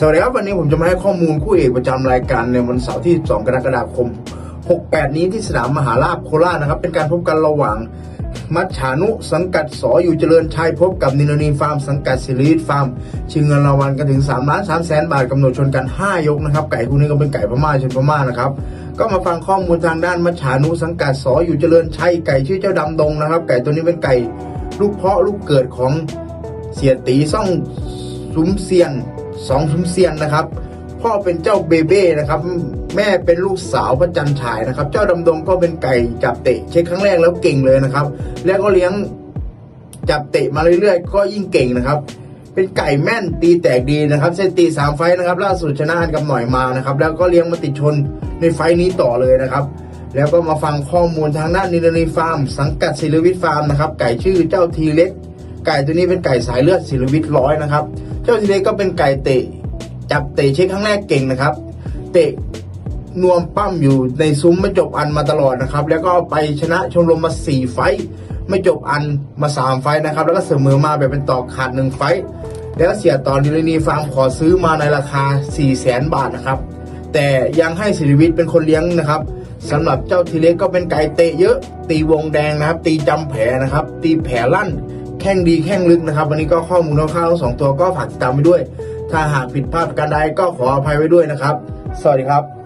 สวัสดีครับวันนี้ผมจะมาให้ข้อมูลคู่เอกประจำรายการในวันเสาร์ที่ 2 กรกฎาคม 68 นี้ที่สนามมหาราชโคราชนะครับ เป็นการพบกันระหว่าง มัจฉานุสังกัดสออยู่เจริญชัยพบกับนินนีฟาร์มสังกัดสิริฟาร์มชิงเงินรางวัลกันถึง3ล้าน3แสนบาทกำหนดชนกัน 5 ยกนะครับ ไก่คู่นี้ก็เป็นไก่พม่าชนพม่านะครับก็มาฟังข้อมูลทางด้านมัจฉานุสังกัดสออยู่เจริญชัยไก่ชื่อเจ้าดำดงนะครับ ไก่ตัวนี้เป็นไก่ลูกเพาะลูกเกิดของเสียตีซ่องซุ้มเซียน สองซุ้มเซียนนะครับ พ่อเป็นเจ้าเบเบ้นะครับ แม่เป็นลูกสาวพระจันทร์ฉายนะครับ เจ้าดำดงก็เป็นไก่จับเตะเช็คครั้งแรกแล้วเก่งเลยนะครับ แล้วก็เลี้ยงจับเตะมาเรื่อยๆ ก็ยิ่งเก่งนะครับเป็นไก่แม่นตีแตกดีนะครับเซนตีสามไฟนะครับ ล่าสุดชนะอันกับหน่อยมานะครับ แล้วก็เลี้ยงมาติดชนในไฟนี้ต่อเลยนะครับ แล้วก็มาฟังข้อมูลทางด้านนิลนีฟาร์ม สังกัดศิลวิทย์ฟาร์มนะครับ ไก่ชื่อเจ้าทีเล็ก ไก่ตัวนี้เป็นไก่สายเลือดศิลวิทย์ร้อยนะครับ จ้าทีเล็กก็เป็นไก่เตะ จับเตะเช็คครั้งแรกเก่งนะครับ เตะนวมปั้มอยู่ในซุ้มไม่จบอันมาตลอดนะครับ แล้วก็ไปชนะชมรมมาสี่ไฟไม่จบอันมาสามไฟนะครับ แล้วก็เสมอมาแบบเป็นต่อขาดหนึ่งไฟแล้วเสียต่อดิลนีฟาร์มขอซื้อมาในราคา4ี่แสนบาทนะครับ แต่ยังให้ศิริวิทย์เป็นคนเลี้ยงนะครับสำหรับเจ้าทีเล็กก็เป็นไก่เตะเยอะ ตีวงแดงนะครับ ตีจำแผลนะครับ ตีแผลลั่น ข้งดีแข้งลึกนะครับ วันนี้ก็ข้อมูลคร่าวๆทั้งสองตัวก็ฝากติดตามไปด้วย ถ้าหากผิดพลาดประการใดก็ขออภัยไว้ด้วยนะครับ สวัสดีครับ